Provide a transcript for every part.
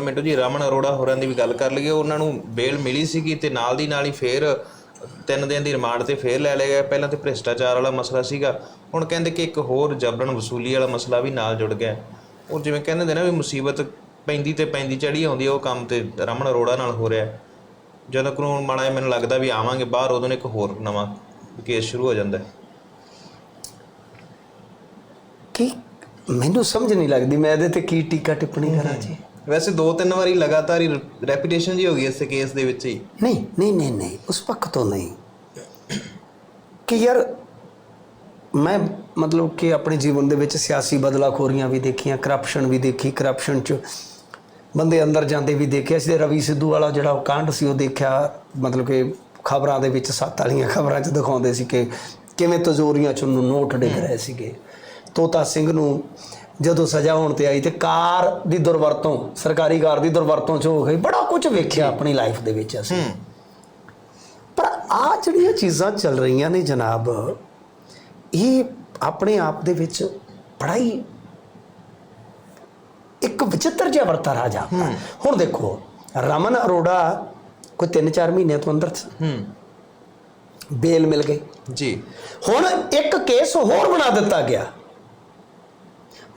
ਮਿੰਟੂ ਜੀ, ਰਮਨ ਅਰੋੜਾ ਹੋਰਾਂ ਦੀ ਵੀ ਗੱਲ ਕਰ ਲਈਏ। ਉਹਨਾਂ ਨੂੰ ਬੇਲ ਮਿਲੀ ਸੀਗੀ ਤੇ ਨਾਲ ਦੀ ਨਾਲ ਹੀ ਫੇਰ ਤਿੰਨ ਦਿਨ ਦੀ ਰਿਮਾਂਡ ਤੇ ਫੇਰ ਲੈ ਲਿਆ ਗਿਆ। ਪਹਿਲਾਂ ਤੇ ਭ੍ਰਿਸ਼ਟਾਚਾਰ ਵਾਲਾ ਮਸਲਾ ਸੀਗਾ। ਹੁਣ ਕਹਿੰਦੇ ਕਿ ਇੱਕ ਹੋਰ ਜਬਰਨ ਵਸੂਲੀ ਵਾਲਾ ਮਸਲਾ ਵੀ ਨਾਲ ਜੁੜ ਗਿਆ। ਉਹ ਜਿਵੇਂ ਕਹਿੰਦੇ ਨੇ ਨਾ ਵੀ ਮੁਸੀਬਤ ਪੈਂਦੀ ਤੇ ਪੈਂਦੀ ਚੜੀ ਆਉਂਦੀ ਉਹ ਕੰਮ ਤੇ ਰਮਨ ਅਰੋੜਾ ਨਾਲ ਹੋ ਰਿਹਾ। ਜਦੋਂ ਕਾਨੂੰਨ ਮਾੜਾ ਜਿਹਾ ਮੈਨੂੰ ਲੱਗਦਾ ਵੀ ਆਵਾਂਗੇ ਬਾਹਰ, ਉਦੋਂ ਇੱਕ ਹੋਰ ਨਵਾਂ ਕੇਸ ਸ਼ੁਰੂ ਹੋ ਜਾਂਦਾ। ਹੈ। ਕਿ? ਮੈਨੂੰ ਸਮਝ ਨਹੀਂ ਲੱਗਦੀ, ਮੈਂ ਇਹਦੇ ਤੇ ਕੀ ਟੀਕਾ ਟਿੱਪਣੀ ਕਰਾਂ ਜੀ? ਵੈਸੇ ਦੋ ਤਿੰਨ ਵਾਰੀ ਲਗਾਤਾਰ ਹੀ ਰੈਪੂਟੇਸ਼ਨ ਜੀ ਹੋ ਗਈ ਇਸ ਕੇਸ ਦੇ ਵਿੱਚ ਹੀ। ਨਹੀਂ ਨਹੀਂ ਨਹੀਂ ਨਹੀਂ ਉਸ ਪੱਖ ਤੋਂ ਨਹੀਂ। ਕਿ ਯਾਰ ਮੈਂ ਮਤਲਬ ਕਿ ਆਪਣੇ ਜੀਵਨ ਦੇ ਵਿੱਚ ਸਿਆਸੀ ਬਦਲਾਖੋਰੀਆਂ ਵੀ ਦੇਖੀਆਂ ਕਰਪਸ਼ਨ ਵੀ ਦੇਖੀ ਕਰਪਸ਼ਨ ਚ ਬੰਦੇ ਅੰਦਰ ਜਾਂਦੇ ਵੀ ਦੇਖਿਆ ਸੀ ਤੇ ਰਵੀ ਸਿੱਧੂ ਵਾਲਾ ਜਿਹੜਾ ਉਹ ਕਾਂਡ ਸੀ ਉਹ ਦੇਖਿਆ ਮਤਲਬ ਕਿ ਖਬਰਾਂ ਦੇ ਵਿੱਚ ਸੱਤ ਵਾਲੀਆਂ ਖਬਰਾਂ 'ਚ ਦਿਖਾਉਂਦੇ ਸੀ ਕਿ ਕਿਵੇਂ ਤਜ਼ੋਰੀਆਂ 'ਚ ਉਹਨੂੰ ਨੋਟ ਡਿੱਗ ਰਹੇ ਸੀਗੇ। ਤੋਤਾ ਸਿੰਘ ਨੂੰ ਜਦੋਂ ਸਜ਼ਾ ਹੋਣ ਤੇ ਆਈ ਤੇ ਕਾਰ ਦੀ ਦੁਰਵਰਤੋਂ ਸਰਕਾਰੀ ਕਾਰ ਦੀ ਦੁਰਵਰਤੋਂ 'ਚ ਹੋ ਗਈ ਬੜਾ ਕੁਝ ਵੇਖਿਆ ਆਪਣੀ ਲਾਈਫ ਦੇ ਵਿੱਚ ਅਸੀਂ। ਪਰ ਆ ਜਿਹੜੀਆਂ ਚੀਜ਼ਾਂ ਚੱਲ ਰਹੀਆਂ ਨੇ ਜਨਾਬ ਇਹ ਆਪਣੇ ਆਪ ਦੇ ਵਿੱਚ ਬੜਾ ਹੀ ਇੱਕ ਵਿਚਿੱਤਰ ਜਿਹਾ ਵਰਤਾਰਾ ਜਾਂਦਾ ਹੁਣ ਦੇਖੋ ਰਮਨ ਅਰੋੜਾ ਕੋਈ 3-4 ਮਹੀਨਿਆਂ ਤੋਂ ਅੰਦਰ ਸੀ। ਹੂੰ। ਬੇਲ ਮਿਲ ਗਈ। ਜੀ। ਹੁਣ ਇੱਕ ਕੇਸ ਹੋਰ ਬਣਾ ਦਿੱਤਾ ਗਿਆ।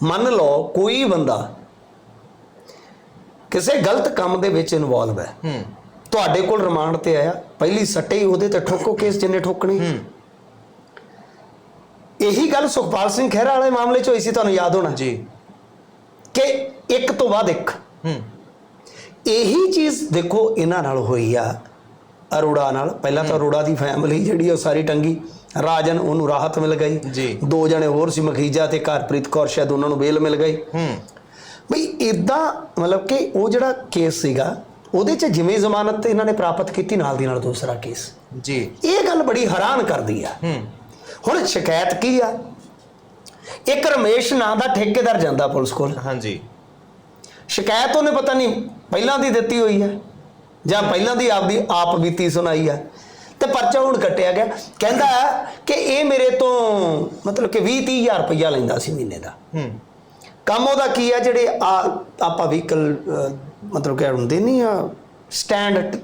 ਮੰਨ ਲਓ ਕੋਈ ਬੰਦਾ ਕਿਸੇ ਗਲਤ ਕੰਮ ਦੇ ਵਿੱਚ ਇਨਵੋਲਵ ਹੈ। ਹੂੰ। ਤੁਹਾਡੇ ਕੋਲ ਰਿਮਾਂਡ ਤੇ ਆਇਆ ਪਹਿਲੀ ਸੱਟੇ ਹੀ ਉਹਦੇ ਤੇ ਠੋਕੋ ਕੇਸ ਜਿੰਨੇ ਠੋਕਣੇ। ਹੂੰ। ਇਹੀ ਗੱਲ ਸੁਖਪਾਲ ਸਿੰਘ ਖਹਿਰਾ ਵਾਲੇ ਮਾਮਲੇ 'ਚ ਹੋਈ ਸੀ ਤੁਹਾਨੂੰ ਯਾਦ ਹੋਣਾ? ਜੀ। ਕਿ ਇੱਕ ਤੋਂ ਬਾਅਦ ਇੱਕ। ਹੂੰ। ਇਹੀ ਚੀਜ਼ ਦੇਖੋ ਇਹਨਾਂ ਨਾਲ ਹੋਈ ਆ ਅਰੋੜਾ ਨਾਲ। ਪਹਿਲਾਂ ਤਾਂ ਅਰੋੜਾ ਦੀ ਫੈਮਿਲੀ ਜਿਹੜੀ ਉਹ ਸਾਰੀ ਟੰਗੀ। ਰਾਜਨ ਉਹਨੂੰ ਰਾਹਤ ਮਿਲ ਗਈ। ਜੀ। ਦੋ ਜਣੇ ਹੋਰ ਸੀ ਮਖੀਜਾ ਤੇ ਕਾਰਪ੍ਰੀਤ ਕੌਰ ਸ਼ਾਇਦ ਉਹਨਾਂ ਨੂੰ ਬੇਲ ਮਿਲ ਗਈ। ਹੂੰ। ਬਈ ਇਦਾਂ ਮਤਲਬ ਕਿ ਉਹ ਜਿਹੜਾ ਕੇਸ ਸੀਗਾ ਉਹਦੇ 'ਚ ਜਿਵੇਂ ਜ਼ਮਾਨਤ ਇਹਨਾਂ ਨੇ ਪ੍ਰਾਪਤ ਕੀਤੀ ਨਾਲ ਦੀ ਨਾਲ ਦੂਸਰਾ ਕੇਸ। ਜੀ। ਇਹ ਗੱਲ ਬੜੀ ਹੈਰਾਨ ਕਰਦੀ ਆ। ਹੂੰ। ਹੁਣ ਸ਼ਿਕਾਇਤ ਕੀ ਆ? ਇੱਕ ਰਮੇਸ਼ ਨਾਂ ਦਾ ਠੇਕੇਦਾਰ ਜਾਂਦਾ ਪੁਲਿਸ ਕੋਲ। ਹਾਂਜੀ। ਸ਼ਿਕਾਇਤ ਉਹਨੇ ਪਤਾ ਨਹੀਂ ਪਹਿਲਾਂ ਦੀ ਦਿੱਤੀ ਹੋਈ ਹੈ ਜਾਂ ਪਹਿਲਾਂ ਦੀ ਆਪਦੀ ਆਪ ਬੀਤੀ ਸੁਣਾਈ ਹੈ ਤੇ ਪਰਚਾ ਹੁਣ ਕੱਟਿਆ ਗਿਆ। ਕਹਿੰਦਾ ਕਿ ਇਹ ਮੇਰੇ ਤੋਂ ਮਤਲਬ ਕਿ 20 30000 ਰੁਪਇਆ ਲੈਂਦਾ ਸੀ ਮਹੀਨੇ ਦਾ। ਹੂੰ। ਕੰਮ ਉਹਦਾ ਕੀ ਹੈ ਜਿਹੜੇ ਆ ਆਪਾਂ ਵਹੀਕਲ ਮਤਲਬ ਕਿ ਹੁੰਦੇ ਨਹੀਂ ਆ ਸਟੈਂਡ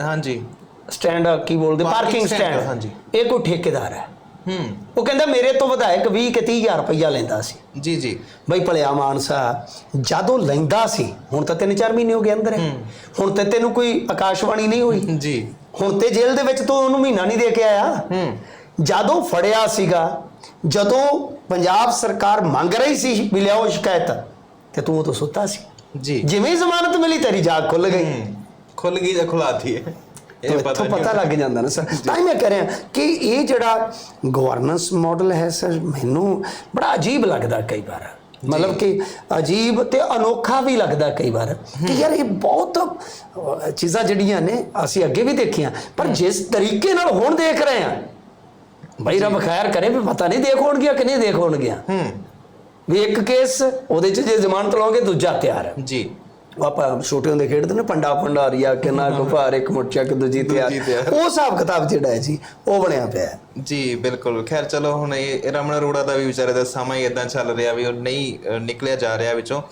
ਹਾਂਜੀ। ਸਟੈਂਡ ਕੀ ਬੋਲਦੇ ਪਾਰਕਿੰਗ ਸਟੈਂਡ ਹਾਂਜੀ। ਇਹ ਕੋਈ ਠੇਕੇਦਾਰ ਹੈ। ਹੂੰ। ਉਹ ਕਹਿੰਦਾ ਮੇਰੇ ਤੋਂ ਵਿਧਾਇਕ 20 ਕਿ 30000 ਰੁਪਇਆ ਲੈਂਦਾ ਸੀ। ਜੀ ਜੀ। ਬਈ ਭਲਿਆ ਮਾਨਸਾ ਜਦੋਂ ਲੈਂਦਾ ਸੀ ਹੁਣ ਤਾਂ ਤਿੰਨ ਚਾਰ ਮਹੀਨੇ ਹੋ ਗਏ ਅੰਦਰ ਹੈ। ਹੁਣ ਤੇ ਤੈਨੂੰ ਕੋਈ ਆਕਾਸ਼ਵਾਣੀ ਨਹੀਂ ਹੋਈ। ਜੀ। ਹੁਣ ਤੇ ਜੇਲ੍ਹ ਦੇ ਵਿੱਚ ਤੂੰ ਉਹਨੂੰ ਮਹੀਨਾ ਨਹੀਂ ਦੇ ਕੇ ਆਇਆ। ਹੂੰ। ਜਦੋਂ ਫੜਿਆ ਸੀਗਾ ਜਦੋਂ ਪੰਜਾਬ ਸਰਕਾਰ ਮੰਗ ਰਹੀ ਸੀ ਵੀ ਲਿਆਓ ਸ਼ਿਕਾਇਤ ਤੇ ਤੂੰ ਉਹ ਤੋਂ ਸੁੱਤਾ ਸੀ। ਜੀ। ਜਿਵੇਂ ਜ਼ਮਾਨਤ ਮਿਲੀ ਤੇਰੀ ਜਾਗ ਖੁੱਲ ਗਈ। ਖੁੱਲ ਗਈ ਜਾਂ ਖੁਲਾਤੀ ਹੈ। ਤੋ ਇੱਥੋਂ ਪਤਾ ਲੱਗ ਜਾਂਦਾ ਨਾ ਸਰ। ਤਾਂ ਹੀ ਮੈਂ ਕਹਿ ਰਿਹਾ ਕਿ ਇਹ ਜਿਹੜਾ ਗਵਰਨੈਂਸ ਮਾਡਲ ਹੈ ਸਰ ਮੈਨੂੰ ਬੜਾ ਅਜੀਬ ਲੱਗਦਾ ਕਈ ਵਾਰ। ਮਤਲਬ ਕਿ ਅਜੀਬ ਤੇ ਅਨੋਖਾ ਵੀ ਲੱਗਦਾ ਕਈ ਵਾਰ ਕਿ ਯਾਰ ਇਹ ਬਹੁਤ ਚੀਜ਼ਾਂ ਜਿਹੜੀਆਂ ਨੇ ਅਸੀਂ ਅੱਗੇ ਵੀ ਦੇਖੀਆਂ ਪਰ ਜਿਸ ਤਰੀਕੇ ਨਾਲ ਹੁਣ ਦੇਖ ਰਹੇ ਹਾਂ ਬਈ ਰੱਬ ਖੈਰ ਕਰੇ ਵੀ ਪਤਾ ਨਹੀਂ ਦੇਖ ਹੋਣਗੀਆਂ ਕਿ ਨਹੀਂ ਦੇਖ ਹੋਣਗੀਆਂ। ਹੂੰ। ਵੀ ਇੱਕ ਕੇਸ ਉਹਦੇ ਚ ਜੇ ਜ਼ਮਾਨਤ ਲਓਗੇ ਦੂਜਾ ਤਿਆਰ। ਹੈ ਜੀ। ਆਪਾਂ ਛੋਟੇ ਹੁੰਦੇ ਖੇਡਦੇ ਨੇ ਪੰਡਾ ਪੰਡਾਰੀਆ ਕਿੰਨਾ ਕੁ ਭਾਰ ਇੱਕ ਮੁੱਠ ਚੱਕ ਦੂਜੀ ਤਿਆਰ। ਉਹ ਹਿਸਾਬ ਕਿਤਾਬ ਜਿਹੜਾ ਹੈ ਜੀ ਉਹ ਬਣਿਆ ਪਿਆ ਹੈ। ਜੀ ਬਿਲਕੁਲ। ਖੈਰ ਚਲੋ ਹੁਣ ਇਹ ਰਮਨ ਅਰੋੜਾ ਦਾ ਵੀ ਵਿਚਾਰੇ ਦਾ ਸਮਾਂ ਹੀ ਇਦਾਂ ਚੱਲ ਰਿਹਾ ਵੀ ਉਹ ਨਹੀਂ ਨਿਕਲਿਆ ਜਾ ਰਿਹਾ ਵਿੱਚੋਂ।